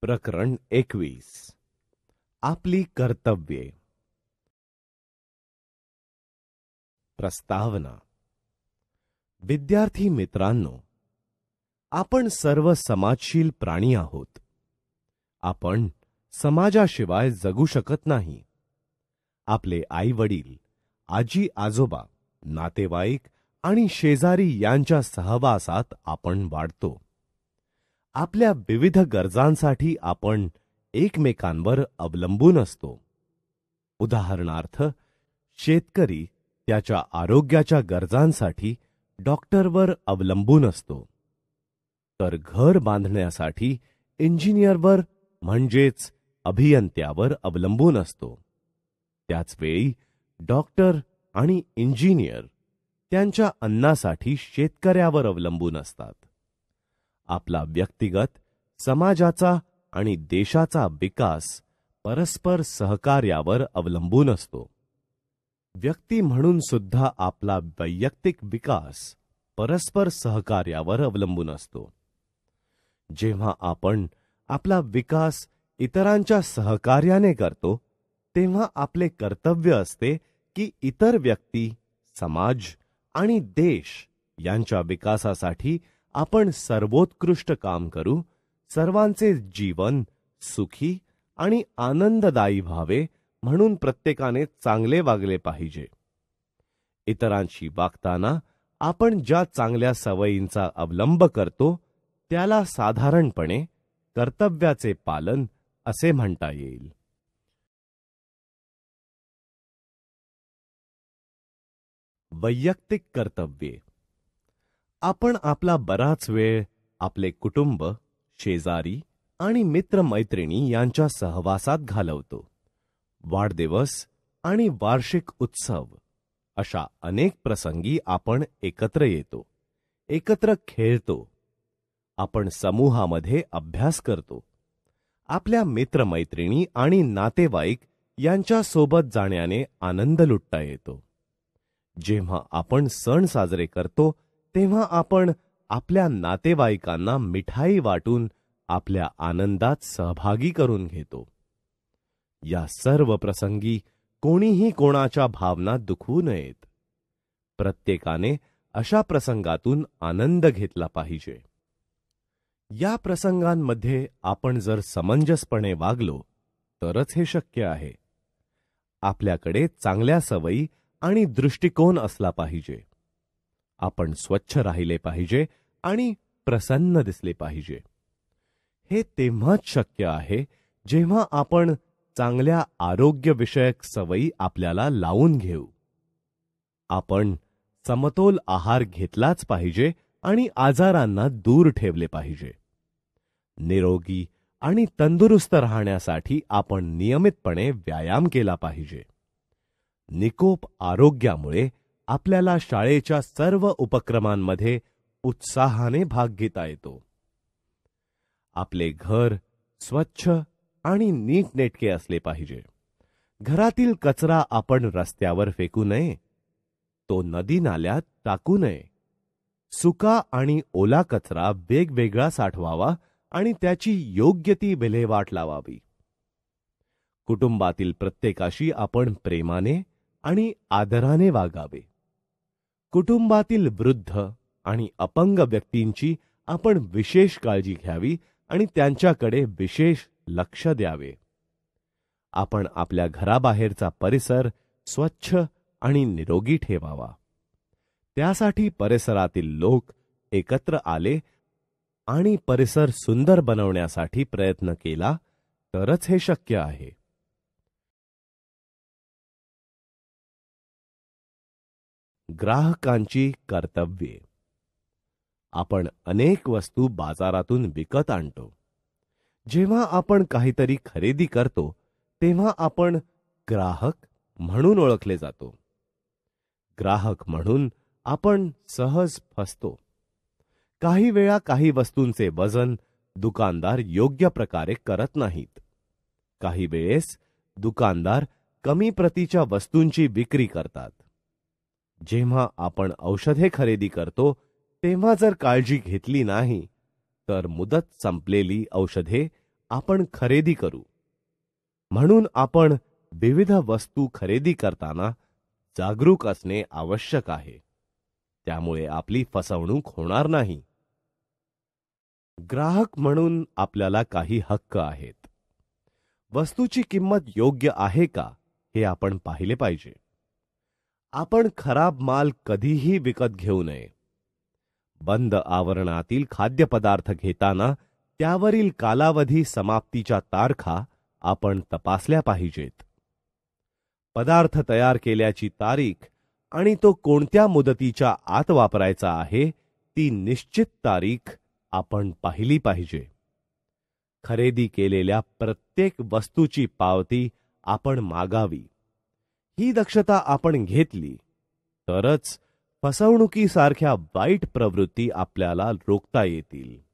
प्रकरण एकवीस. आपली कर्तव्ये. प्रस्तावना. विद्यार्थी मित्रांनो आपण सर्व समाजशील प्राणी आहोत. आपण समाजाशिवाय जगू शकत नाही. आपले आई वडील आजी आजोबा नातेवाईक आणि शेजारी यांच्या सहवासात आपण वाढतो. आपल्या विविध गरजांसाठी आपण एकमेकांवर अवलंबून असतो. उदाहरणार्थ शेतकरी त्याच्या आरोग्याच्या गरजांसाठी डॉक्टरवर अवलंबून असतो. तर घर बांधण्यासाठी इंजिनियरवर म्हणजेच अभियंत्यावर अवलंबून असतो. त्याचवेळी डॉक्टर आणि इंजिनियर त्यांच्या अन्नासाठी शेतकऱ्यावर अवलंबून असतात. आपला व्यक्तिगत समाजाचा आणि देशाचा विकास परस्पर सहकार्यावर अवलंबून असतो. व्यक्ती म्हणून सुद्धा आपला वैयक्तिक विकास परस्पर सहकार्यावर अवलंबून असतो. जेव्हा आपण आपला विकास इतरांच्या सहकार्याने करतो तेव्हा आपले कर्तव्य असते की इतर व्यक्ती समाज आणि देश यांच्या विकासासाठी आपण सर्वोत्कृष्ट काम करू सर्वांचे जीवन सुखी आणि आनंददायी व्हावे म्हणून प्रत्येकाने चांगले वागले पाहिजे. इतरांशी वागताना आपण ज्या चांगल्या सवयींचा अवलंब करतो त्याला साधारणपणे कर्तव्याचे पालन असे म्हणता येईल. वैयक्तिक कर्तव्ये. आपण आपला बराच वेळ आपले कुटुंब शेजारी आणि मित्रमैत्रिणी यांच्या सहवासात घालवतो. वाढदिवस आणि वार्षिक उत्सव अशा अनेक प्रसंगी आपण एकत्र येतो एकत्र खेळतो आपण समूहामध्ये अभ्यास करतो. आपल्या मित्रमैत्रिणी आणि नातेवाईक यांच्या सोबत जाण्याने आनंद लुटता येतो. जेव्हा आपण सण साजरे करतो तेव्हा आपण आपल्या नातेवाईकांना मिठाई वाटून आपल्या आनंदात सहभागी करून घेतो. या सर्व प्रसंगी कोणीही कोणाच्या भावना दुखवू नयेत. प्रत्येकाने अशा प्रसंगातून आनंद घेतला पाहिजे. या प्रसंगांमध्ये आपण जर समंजसपणे वागलो तरच हे शक्य आहे. आपल्याकडे चांगल्या सवयी आणि दृष्टिकोन असला पाहिजे. आपण स्वच्छ राहिले पाहिजे आणि प्रसन्न दिसले पाहिजे. हे तेव्हाच शक्य आहे जेव्हा आपण चांगल्या आरोग्यविषयक सवयी आपल्याला लावून घेऊ. आपण समतोल आहार घेतलाच पाहिजे आणि आजारांना दूर ठेवले पाहिजे. निरोगी आणि तंदुरुस्त राहण्यासाठी आपण नियमितपणे व्यायाम केला पाहिजे. निकोप आरोग्यामुळे आपल्याला शाळेच्या सर्व उपक्रमांमध्ये उत्साहाने भाग घेता येतो. आपले घर स्वच्छ आणि नीटनेटके असले पाहिजे. घरातील कचरा आपण रस्त्यावर फेकू नये. तो नदी नाल्यात टाकू नये. सुका आणि ओला कचरा वेगवेगळा साठवावा आणि त्याची योग्य ती विल्हेवाट लावावी. कुटुंबातील प्रत्येकाशी आपण प्रेमाने आणि आदराने वागावे. कुटुंबातील वृद्ध आणि अपंग व्यक्तींची आपण विशेष काळजी घ्यावी आणि त्यांच्याकडे विशेष लक्ष द्यावे. आपण आपल्या घराबाहेरचा परिसर स्वच्छ आणि निरोगी ठेवावा. त्यासाठी परिसरातील लोक एकत्र आले आणि परिसर सुंदर बनवण्यासाठी प्रयत्न केला तरच हे शक्य आहे. ग्राहकांची कर्तव्ये. आपण अनेक वस्तू बाजारातून विकत आणतो. जेव्हा आपण काहीतरी खरेदी करतो तेव्हा आपण ग्राहक म्हणून ओळखले जातो. ग्राहक म्हणून आपण सहज फसतो. काही वेळा काही वस्तूंचे वजन दुकानदार योग्य प्रकारे करत नाहीत. काही वेळेस दुकानदार कमी प्रतीच्या वस्तूंची विक्री करतात. जेव्हा आपण औषधे खरेदी करतो तेव्हा जर काळजी घेतली नाही तर मुदत संपलेली औषधे आपण खरेदी करू. म्हणून आपण विविध वस्तू खरेदी करताना जागरूक असणे आवश्यक आहे. त्यामुळे आपली फसवणूक होणार नाही. ग्राहक म्हणून आपल्याला काही हक्क आहेत. वस्तूची किंमत योग्य आहे का हे आपण पाहिले पाहिजे. आपण खराब माल कधीही विकत घेऊ नये. बंद आवरणातील खाद्यपदार्थ घेताना त्यावरील कालावधी समाप्तीच्या तारखा आपण तपासल्या पाहिजेत. पदार्थ तयार केल्याची तारीख आणि तो कोणत्या मुदतीच्या आत वापरायचा आहे ती निश्चित तारीख आपण पाहिली पाहिजे. खरेदी केलेल्या प्रत्येक वस्तूची पावती आपण मागावी. ही दक्षता आपण घेतली तरच फसवणुकीसारख्या वाईट प्रवृत्ती आपल्याला रोखता येतील.